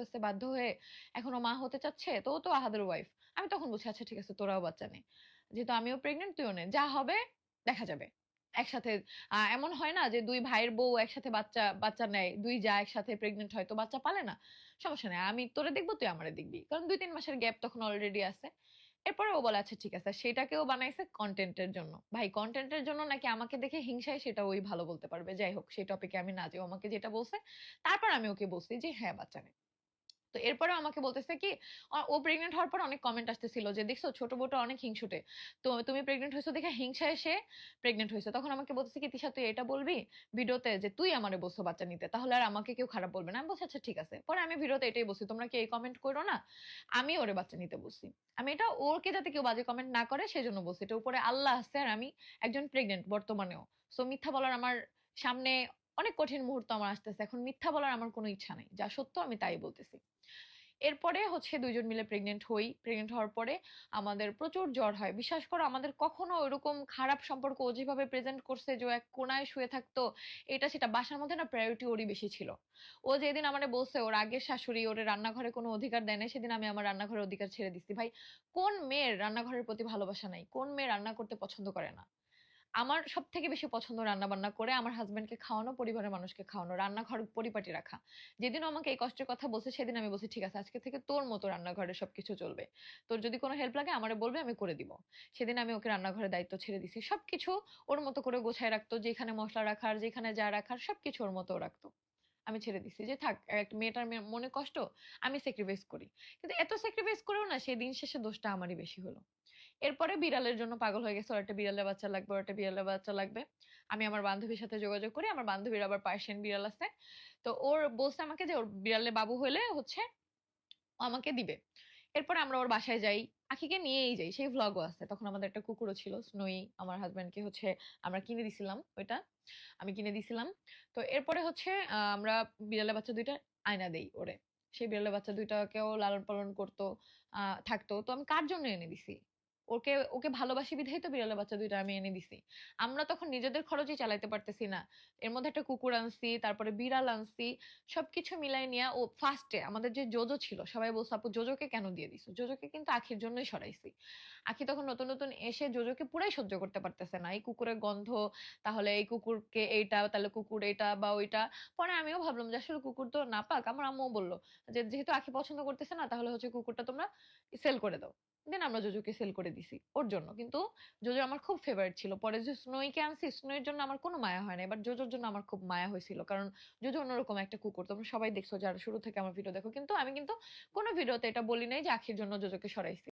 ফেলছে বাধ্য হয়ে এখনও মা হতে চাচ্ছে, তো ও তো আহাদের ওয়াইফ আমি তখন বলছি আচ্ছা ঠিক আছে, তোরাও বাচ্চা নে। যেহেতু আমিও প্রেগনেন্ট তুইও নে। যা হবে, দেখা যাবে। একসাথে এমন হয় না যে দুই ভাইয়ের বউ একসাথে বাচ্চা বাচ্চা নেয়, দুই যা একসাথে প্রেগনেন্ট হয়, তো বাচ্চা পালে না। সমস্যা নেই, আমি তোরে দেখব, তুই আমারে দেখবি। কারণ দুই তিন মাসের গ্যাপ তখন অলরেডি আছে। এরপরে ও বলে আচ্ছা ঠিক আছে। সেটাকেও বানাইছে কন্টেন্টের জন্য। ভাই কন্টেন্টের জন্য নাকি আমাকে দেখে হিংসায় সেটা ওই ভালো বলতে পারবে। যাই হোক, সেই টপিকে আমি না ও আমাকে যেটা বলছে, তারপর আমি ওকে বলছি যে হ্যাঁ বাচ্চা নেই তো এরপরে আমাকে বলতেছে কি ও প্রেগনেন্ট হওয়ার পর অনেক কমেন্ট আসতেছিল যে, দেখছ, ছোট বউটা অনেক হিংসুটে। তো তুমি প্রেগনেন্ট হয়েছো দেখে হিংসায় সে প্রেগনেন্ট হয়েছে। তখন আমাকে বলতেছে কি, তিশা, তুই এটা বলবি ভিডিওতে যে, তুই আমারে বলছো বাচ্চা নিতে, তাহলে আর আমাকে কেউ খারাপ বলবে না। আমি বলছি আচ্ছা ঠিক আছে। পরে আমি ভিডিওতে এটাই বলছি, তোমরা কি এই কমেন্ট করো না? আমি ওরে বাচ্চা নিতে বলছি। আমি এটা ওরকে যাতে কেউ বাজে কমেন্ট না করে, সেজন্য বলছি এটা উপরে আল্লাহ আছে আর আমি একজন প্রেগনেন্ট বর্তমানেও। সো মিথ্যা বলার আমার সামনে অনেক কঠিন মুহূর্ত আমার আসতেছে। এখন মিথ্যা বলার আমার কোনো ইচ্ছা নেই। যা সত্য আমি তাই বলতেছি। এরপরে হচ্ছে দুইজন মিলে প্রেগনেন্ট হই। প্রেগনেন্ট হওয়ার পরে আমাদের প্রচুর জ্বর হয়। বিশ্বাস করো, আমাদের কখনো ওইরকম খারাপ সম্পর্ক ও যেভাবে প্রেজেন্ট করছে যে এক কোনায় শুয়ে থাকতো, এটা সেটা বাসার মধ্যে না প্রায়োরিটি ওরই বেশি ছিল। ও যেদিন আমারে বলছে, ওর আগের শাশুড়ি ওর রান্নাঘরে কোনো অধিকার দেয় না সেদিন আমি আমার রান্নাঘরের অধিকার ছেড়ে দিচ্ছি ভাই, কোন মেয়ের রান্নাঘরের প্রতি ভালোবাসা নাই? কোন মেয়ে রান্না করতে পছন্দ করে না? আমার সব থেকে বেশি পছন্দ রান্না বান্না করে আমার হাজবেন্ডকে খাওয়ানো, পরিবারের মানুষকে খাওয়ানো, রান্নাঘর পরিপাটি রাখা। যেদিন আমাকে এই কষ্টের কথা বলছে, সেদিন আমি বলছি, ঠিক আছে, আজকে থেকে তোর মতো রান্নাঘরে সবকিছু চলবে। তোর যদি কোনো হেল্প লাগে, আমারে বলবে, আমি করে দিব। সেদিন আমি ওকে রান্নাঘরের দায়িত্ব ছেড়ে দিছি। সবকিছু ওর মতো করে গোছায় রাখতো, যেখানে মশলা রাখার, যেখানে যা রাখার, সবকিছু ওর মতো রাখতো। আমি ছেড়ে দিছি যে, থাক একটা মেয়েটার মনে কষ্ট, আমি স্যাক্রিফাইস করি। কিন্তু এত স্যাক্রিফাইস করেও না সেই দিন শেষে দোষটা আমারই বেশি হলো। এরপরে বিড়ালের জন্য পাগল হয়ে গেছে। ওর একটা বিড়ালের বাচ্চা লাগবে, ওর একটা বিড়ালের বাচ্চা লাগবে। আমি আমার বান্ধবীর সাথে যোগাযোগ করি, আমার বান্ধবীর আবার পার্সিয়ান বিড়াল আছে। তো ওর বলছে আমাকে যে, ওর বিড়ালের বাবু হলে হচ্ছে আমাকে দিবে। এরপরে আমরা ওর বাসায় যাই। আখিকে নিয়েই যাই। সেই ভ্লগও আছে। তখন আমাদের একটা কুকুরও ছিল, স্নোই। আমার হাজবেন্ডকে হচ্ছে আমরা কিনে দিছিলাম ওইটা। আমি কিনে দিছিলাম। তো এরপরে হচ্ছে আমরা বিড়ালের বাচ্চা দুইটা আয়না দেই ওরে। সেই বিড়ালের বাচ্চা দুইটাকেও লালন পালন করতো থাকতো। তো আমি কার জন্য এনে দিছি? ওকে ওকে ভালোবাসি বিধাই তো বিড়ালের বাচ্চা দুইটা আমি এনে দিছি। আমরা তখন নিজেদের খরচই চালাইতে পারতেছি না। এর মধ্যে একটা কুকুর আনছি, তারপরে বিড়াল আনছি, সবকিছু মিলাই নিয়ে ও ফার্স্টে আমাদের যে জোজো ছিল, সবাই বলছে, আপু জোজোকে কেন দিয়ে দিছো? জোজোকে কিন্তু আখির জন্যই সরাইছি। আখি তখন নতুন নতুন এসে জোজোকে পুরাই সহ্য করতে পারতেছে না। এই কুকুরের গন্ধ, তাহলে এই কুকুরকে এইটা, তাহলে কুকুর এইটা বা ওইটা। পরে আমিও ভাবলাম যে আসলে কুকুর তো না পাক। আমার আম্মুও বলল যে, যেহেতু আখি পছন্দ করতেছে না, তাহলে হচ্ছে কুকুরটা তোমরা সেল করে দাও। দেন আমরা জোজোকে সেল করে দিছি, ওর জন্য। কিন্তু জোজো আমার খুব ফেভারিট ছিল। পরে যে স্নোইকে আনছি স্নোয়ের জন্য আমার কোনো মায়া হয় না এবার জোজোর জন্য আমার খুব মায়া হয়েছিল। কারণ জোজো অন্যরকম একটা কুকুর। তোমরা সবাই দেখছ যারা শুরু থেকে আমার ভিডিও দেখো। কিন্তু আমি কিন্তু কোনো ভিডিওতে এটা বলি নাই যে আখির জন্য জোজোকে সরাইছি।